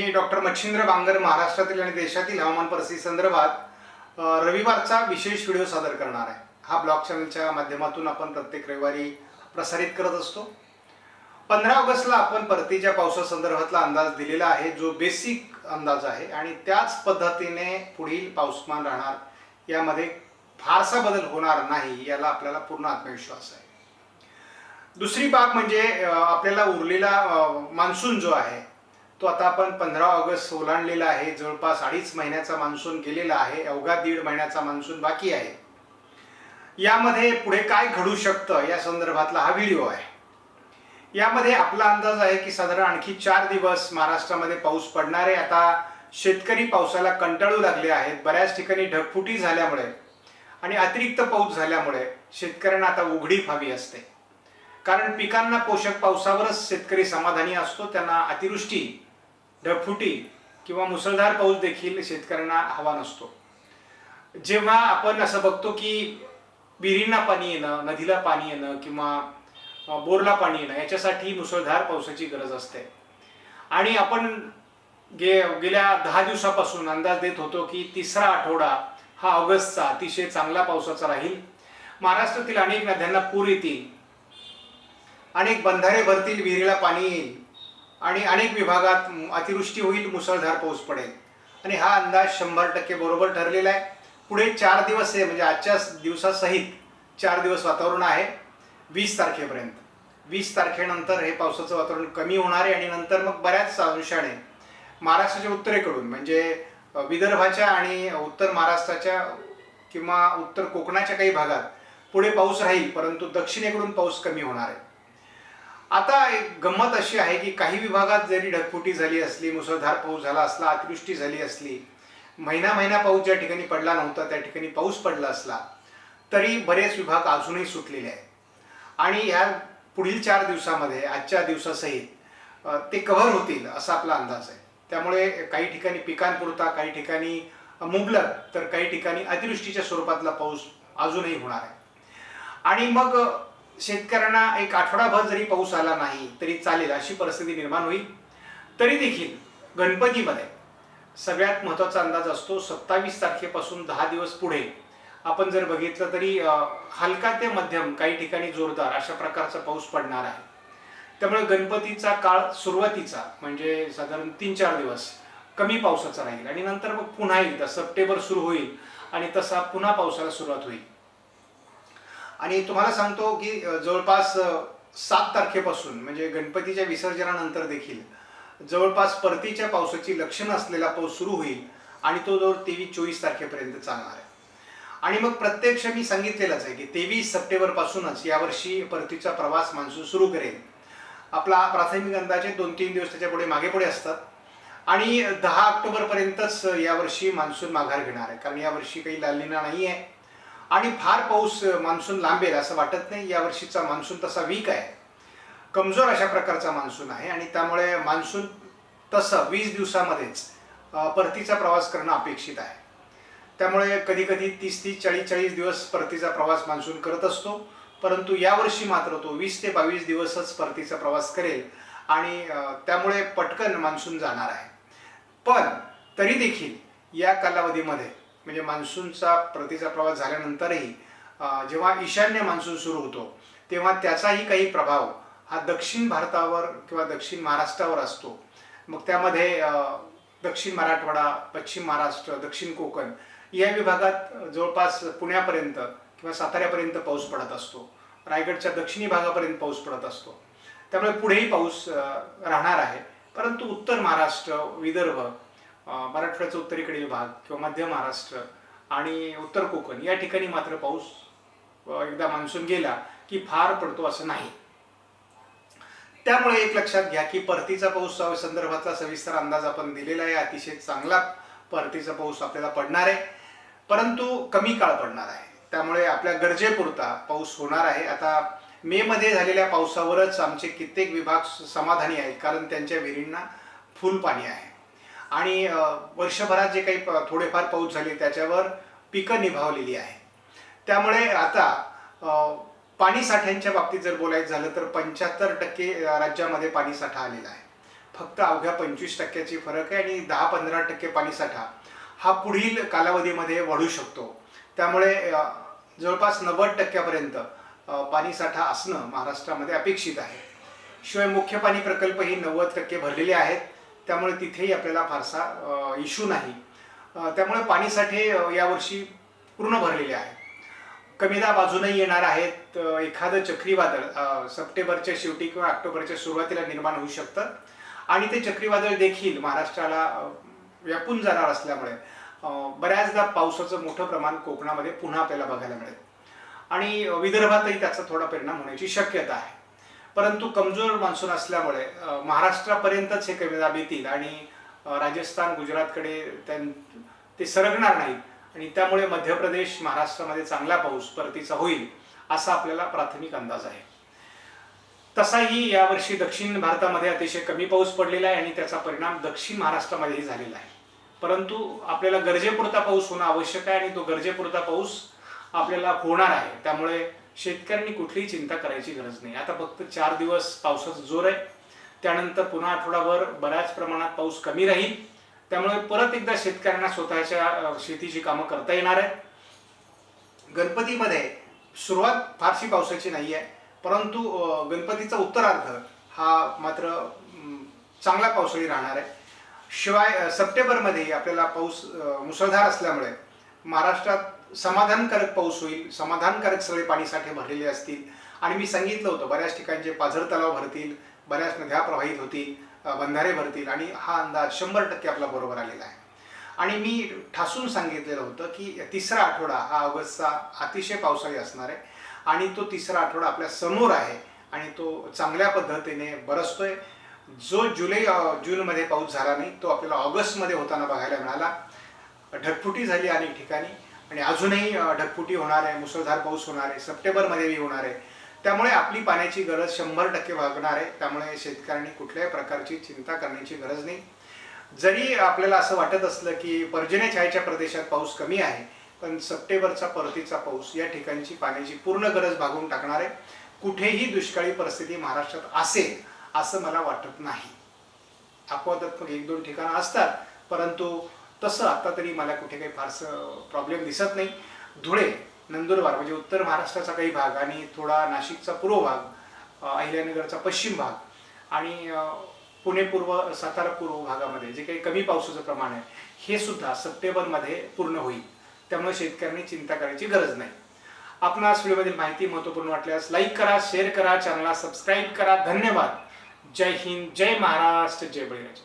मी doctor Machhindra Bangar महाराष्ट्रातील आणि देशातील हवामान परिस्थिती संदर्भात रविवारचा विशेष व्हिडिओ सादर करणार आहे. हा ब्लॉग चॅनलच्या माध्यमातून आपण प्रत्येक रविवारी प्रसारित करत असतो. पंधरा ऑगस्टला आपण परतीच्या पावसासंदर्भातला अंदाज दिलेला आहे जो बेसिक अंदाज आहे आणि त्याच पद्धतीने पुढील पाऊसमान राहणार. यामध्ये फारसा बदल होणार नाही याला आपल्याला पूर्ण आत्मविश्वास आहे. दुसरी बाब म्हणजे आपल्याला उरलेला मान्सून जो आहे तो आता आपण पंधरा ऑगस्ट ओलांडलेला आहे. जवळपास अडीच महिन्याचा मान्सून गेलेला आहे. अवघा दीड महिन्याचा मान्सून बाकी आहे. यामध्ये पुढे काय घडू शकतं या संदर्भातला हा व्हिडिओ आहे. यामध्ये आपला अंदाज आहे की साधारण आणखी चार दिवस महाराष्ट्रामध्ये पाऊस पडणार आहे. आता शेतकरी पावसाला कंटाळू लागले आहेत. बऱ्याच ठिकाणी ढगफुटी झाल्यामुळे आणि अतिरिक्त पाऊस झाल्यामुळे शेतकऱ्यांना आता उघडीप हवी असते. कारण पिकांना पोषक पावसावरच शेतकरी समाधानी असतो. त्यांना अतिवृष्टी ढगफुटी किंवा मुसळधार पाऊस देखील शेतकऱ्यांना हवा नसतो. जेव्हा आपण असं बघतो की विहिरींना पाणी येणं नदीला पाणी येणं किंवा बोरला पाणी येणं याच्यासाठी मुसळधार पावसाची गरज असते. आणि आपण गे गेल्या दहा दिवसापासून अंदाज देत होतो की तिसरा आठवडा हा ऑगस्टचा अतिशय चांगला पावसाचा राहील. महाराष्ट्रातील अनेक नद्यांना पूर येतील. अनेक बंधारे भरतील विहिरीला पाणी येईल. आणि अनेक विभागात अतिवृष्टी होईल मुसळधार पाऊस पडेल. आणि हा अंदाज शंभर टक्के बरोबर ठरलेला आहे. पुढे चार दिवस आहे म्हणजे आजच्या दिवसासहित चार दिवस वातावरण आहे वीस तारखेपर्यंत. वीस तारखेनंतर हे पावसाचं वातावरण कमी होणार आहे आणि नंतर मग बऱ्याच अंशाने महाराष्ट्राच्या उत्तरेकडून म्हणजे विदर्भाच्या आणि उत्तर महाराष्ट्राच्या किंवा उत्तर कोकणाच्या काही भागात पुढे पाऊस राहील परंतु दक्षिणेकडून पाऊस कमी होणार आहे. आता एक गंमत अशी आहे की काही विभागात जरी ढगफुटी झाली असली मुसळधार पाऊस झाला असला अतिवृष्टी झाली असली महिना महिना पाऊस ज्या ठिकाणी पडला नव्हता त्या ठिकाणी पाऊस पडला असला तरी बरेच विभाग अजूनही सुटलेले आहेत. आणि ह्या पुढील चार दिवसामध्ये आजच्या दिवसासहित ते कव्हर होतील असा आपला अंदाज आहे. त्यामुळे काही ठिकाणी पिकांपुरता काही ठिकाणी मुबलक तर काही ठिकाणी अतिवृष्टीच्या स्वरूपातला पाऊस अजूनही होणार आहे. आणि मग शेतकऱ्यांना एक आठवडाभर जरी पाऊस आला नाही तरी चालेल अशी परिस्थिती निर्माण होईल. तरी देखील गणपतीमध्ये सगळ्यात महत्त्वाचा अंदाज असतो सत्तावीस तारखेपासून दहा दिवस पुढे आपण जर बघितलं तरी हलका ते मध्यम काही ठिकाणी जोरदार अशा प्रकारचा पाऊस पडणार आहे. त्यामुळे गणपतीचा काळ सुरुवातीचा म्हणजे साधारण तीन चार दिवस कमी पावसाचा राहील. आणि नंतर मग पुन्हा एकदा सप्टेंबर सुरू होईल आणि तसा पुन्हा पावसाला सुरुवात होईल. आणि तुम्हाला सांगतो की जवळपास सात तारखेपासून म्हणजे गणपतीच्या विसर्जनानंतर देखील जवळपास परतीच्या पावसाची लक्षणं असलेला पाऊस सुरू होईल आणि तो जवळ तेवीस चोवीस तारखेपर्यंत चालणार आहे. आणि मग प्रत्यक्ष मी सांगितलेलंच आहे की तेवीस सप्टेंबरपासूनच यावर्षी परतीचा प्रवास मान्सून सुरू करेल. आपला प्राथमिक अंदाजे दोन तीन दिवस त्याच्या पुढे मागे पुढे असतात. आणि दहा ऑक्टोबरपर्यंतच यावर्षी मान्सून माघार घेणार आहे. कारण यावर्षी काही लालिना नाही आहे आणि फार पाऊस मान्सून लांबेल असं वाटत नाही. यावर्षीचा मान्सून तसा वीक आहे. कमजोर अशा प्रकारचा मान्सून आहे आणि त्यामुळे मान्सून तसं वीस दिवसामध्येच परतीचा प्रवास करणं अपेक्षित आहे. त्यामुळे कधीकधी तीस तीस चाळीस चाळीस दिवस परतीचा प्रवास मान्सून करत असतो. परंतु यावर्षी मात्र तो वीस ते बावीस दिवसच परतीचा प्रवास करेल आणि त्यामुळे पटकन मान्सून जाणार आहे. पण तरी देखील या कालावधीमध्ये म्हणजे मान्सूनचा प्रतीचा प्रवास झाल्यानंतरही जेव्हा ईशान्य मान्सून सुरू होतो तेव्हा त्याचाही काही प्रभाव हा दक्षिण भारतावर किंवा दक्षिण महाराष्ट्रावर असतो. मग त्यामध्ये दक्षिण मराठवाडा पश्चिम महाराष्ट्र दक्षिण कोकण या विभागात जवळपास पुण्यापर्यंत किंवा साताऱ्यापर्यंत पाऊस पडत असतो. रायगडच्या दक्षिणी भागापर्यंत पाऊस पडत असतो. त्यामुळे पुढेही पाऊस राहणार आहे. परंतु उत्तर महाराष्ट्र विदर्भ मराठवाड्याचा उत्तरेकडील भाग किंवा मध्य महाराष्ट्र आणि उत्तर कोकण या ठिकाणी मात्र पाऊस एकदा मान्सून गेला की फार पडतो असं नाही. त्यामुळे एक लक्षात घ्या की परतीचा पाऊस संदर्भातला सविस्तर अंदाज आपण दिलेला आहे. अतिशय चांगला परतीचा पाऊस आपल्याला पडणार आहे. परंतु कमी काळ पडणार आहे. त्यामुळे आपल्या गरजेपुरता पाऊस होणार आहे. आता मे मध्ये झालेल्या पावसावरच आमचे कित्येक विभाग समाधानी आहेत. कारण त्यांच्या विहिरींना फुल पाणी आहे. आणि वर्षभरात जे काही प- थोडेफार पाऊस झाले त्याच्यावर पिकं निभावलेली आहे त्यामुळे आता पाणीसाठ्यांच्या पाणी साठ्यांच्या बाबतीत जर बोलायचं झालं तर पंच्याहत्तर टक्के राज्यामध्ये पाणी साठा आलेला आहे. फक्त अवघ्या पंचवीस टक्क्याची फरक आहे आणि दहा पंधरा टक्के पाणीसाठा हा पुढील कालावधीमध्ये वाढू शकतो. त्यामुळे जवळपास नव्वद टक्क्यापर्यंत पाणीसाठा असणं महाराष्ट्रामध्ये अपेक्षित आहे. शिवाय मुख्य पाणी प्रकल्पही नव्वद टक्के भरलेले आहेत. त्यामुळे तिथेही आपल्याला फारसा इश्यू नाही. त्यामुळे पाणीसाठे यावर्षी पूर्ण भरलेले आहेत कमीदा बाजूनही येणार आहेत. एखादं चक्रीवादळ सप्टेंबरच्या शेवटी किंवा ऑक्टोबरच्या सुरुवातीला निर्माण होऊ शकतं. आणि ते चक्रीवादळ देखील महाराष्ट्राला व्यापून जाणार असल्यामुळे बऱ्याचदा पावसाचं मोठं प्रमाण कोकणामध्ये पुन्हा आपल्याला बघायला मिळेल. आणि विदर्भातही त्याचा थोडा परिणाम होण्याची शक्यता आहे. परंतु कमजोर मान्सून असल्यामुळे महाराष्ट्रापर्यंतच हे कमी दाब येतील आणि राजस्थान गुजरातकडे त्यां- ते सरकणार नाहीत. आणि त्यामुळे मध्य प्रदेश महाराष्ट्रामध्ये चांगला पाऊस परतीचा होईल असा आपल्याला प्राथमिक अंदाज आहे. तसाही यावर्षी दक्षिण भारतामध्ये अतिशय कमी पाऊस पडलेला आहे आणि त्याचा परिणाम दक्षिण महाराष्ट्रामध्येही झालेला आहे. परंतु आपल्याला गरजेपुरता पाऊस होणं आवश्यक आहे आणि तो गरजेपुरता पाऊस आपल्याला होणार आहे. त्यामुळे शेतकऱ्यांनी कुठलीही चिंता करायची गरज नाही. आता फक्त चार दिवस पावसाचा जोर आहे. त्यानंतर पुन्हा आठवडाभर बऱ्याच प्रमाणात पाऊस कमी राहील. त्यामुळे परत एकदा शेतकऱ्यांना स्वतःच्या शेतीची कामं करता येणार आहे गणपतीमध्ये सुरुवात फारशी पावसाची नाही आहे परंतु गणपतीचा उत्तरार्ध हा मात्र चांगला पावसाळी राहणार आहे. शिवाय सप्टेंबरमध्ये आपल्याला पाऊस मुसळधार असल्यामुळे महाराष्ट्रात समाधानकारक पाऊस होईल समाधानकारक सगळे पाणीसाठे भरलेले असतील. आणि मी सांगितलं होतं बऱ्याच ठिकाणचे पाझर तलाव भरतील बऱ्याच नद्या प्रवाहित होतील बंधारे भरतील आणि हा अंदाज शंभर टक्के आपला बरोबर आलेला आहे. आणि मी ठासून सांगितलेलं होतं की तिसरा आठवडा हा ऑगस्टचा अतिशय पावसाळी असणार आहे आणि तो तिसरा आठवडा आपल्यासमोर आहे आणि तो चांगल्या पद्धतीने बरसतोय. जो जुलै जूनमध्ये पाऊस झाला नाही तो आपल्याला ऑगस्टमध्ये होताना बघायला मिळाला. ढगफुटी झाली अनेक ठिकाणी. आणि अजूनही ढगफुटी होणार आहे मुसळधार पाऊस होणार आहे सप्टेंबरमध्येही होणार आहे. त्यामुळे आपली पाण्याची गरज शंभर टक्के भागणार आहे. त्यामुळे शेतकऱ्यांनी कुठल्याही प्रकारची चिंता करण्याची गरज नाही. जरी आपल्याला असं वाटत असलं की पर्जन्य छायेच्या प्रदेशात पाऊस कमी आहे पण सप्टेंबरचा परतीचा पाऊस या ठिकाणची पाण्याची पूर्ण गरज भागून टाकणार आहे. कुठेही दुष्काळी परिस्थिती महाराष्ट्रात असेल असं मला वाटत नाही. अपवादात्मक एक दोन ठिकाणं असतात परंतु तसं आता तरी मला कुठे काही फारसं प्रॉब्लेम दिसत नाही. धुळे नंदुरबार म्हणजे उत्तर महाराष्ट्राचा काही भाग आणि थोडा नाशिकचा पूर्व भाग अहिल्यानगरचा पश्चिम भाग आणि पुणे पूर्व सातारा पूर्व भागामध्ये जे काही कमी पावसाचं प्रमाण आहे हे सुद्धा सप्टेंबरमध्ये पूर्ण होईल. त्यामुळे शेतकऱ्यांनी चिंता करायची गरज नाही. आपणास व्हिडिओमधील माहिती महत्त्वपूर्ण वाटल्यास लाईक करा शेअर करा चॅनलला सबस्क्राईब करा. धन्यवाद. जय हिंद जय महाराष्ट्र जय बळीराजा.